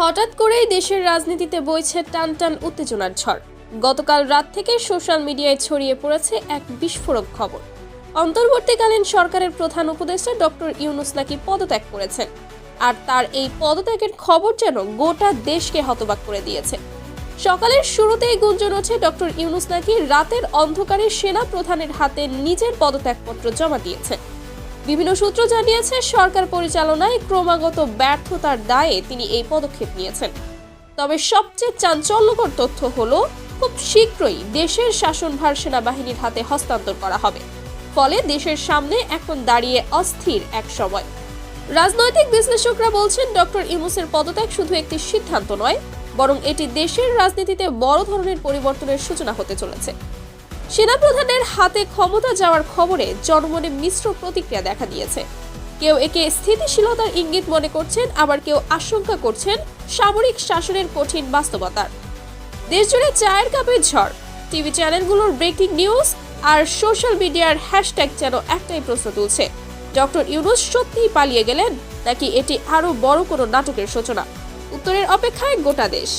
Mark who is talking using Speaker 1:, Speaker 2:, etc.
Speaker 1: হঠাৎ করেই দেশের রাজনীতিতে বইছে টান টান উত্তেজনার ঝড়। গতকাল রাত থেকে সোশ্যাল মিডিয়ায় ছড়িয়ে পড়েছে এক বিস্ফোরক খবর। অন্তর্বর্তীকালীন সরকারের প্রধান উপদেষ্টা ডক্টর ইউনুস নাকি পদত্যাগ করেছেন। আর তার এই পদত্যাগের খবর যেন গোটা দেশকে হতবাক করে দিয়েছে। সকালের শুরুতেই গুঞ্জন ওঠে ডক্টর ইউনুস নাকি রাতের অন্ধকারে সেনা প্রধানের হাতে নিজের পদত্যাগপত্র জমা দিয়েছেন বিভিন্ন সূত্র জানিয়েছে, সরকার পরিচালনায় ক্রমাগত ব্যর্থতার দায়ে তিনি এই পদক্ষেপ নিয়েছেন। তবে সবচেয়ে চাঞ্চল্যকর তথ্য হল, খুব শীঘ্রই দেশের শাসনভার সেনাবাহিনীর হাতে হস্তান্তর করা হবে। ফলে দেশের সামনে এখন দাঁড়িয়ে অস্থির এক সময়। রাজনৈতিক বিশ্লেষকরা বলছেন ডক্টর ইউনুসের পদত্যাগ শুধু একটি সিদ্ধান্ত নয়, বরং এটি দেশের রাজনীতিতে বড় ধরনের পরিবর্তনের সূচনা হতে চলেছে। সেনাপ্রধানের হাতে ক্ষমতা যাওয়ার খবরে জনমনে মিশ্র প্রতিক্রিয়া দেখা দিয়েছে। কেউ একে স্থিতিশীলতার ইঙ্গিত মনে করছেন, আবার কেউ আশঙ্কা করছেন সামরিক শাসনের কঠিন বাস্তবতার। দেশজুড়ে চায়ের কাপের ঝড়, টিভি চ্যানেলগুলোর ব্রেকিং নিউজ আর সোশ্যাল মিডিয়ার হ্যাশট্যাগ যেন একটাই প্রশ্ন তুলছে। ডক্টর ইউনুস সত্যিই পালিয়ে গেলেন, নাকি এটি আরও বড় কোনো নাটকের সূচনা? উত্তরের অপেক্ষায় গোটা দেশ।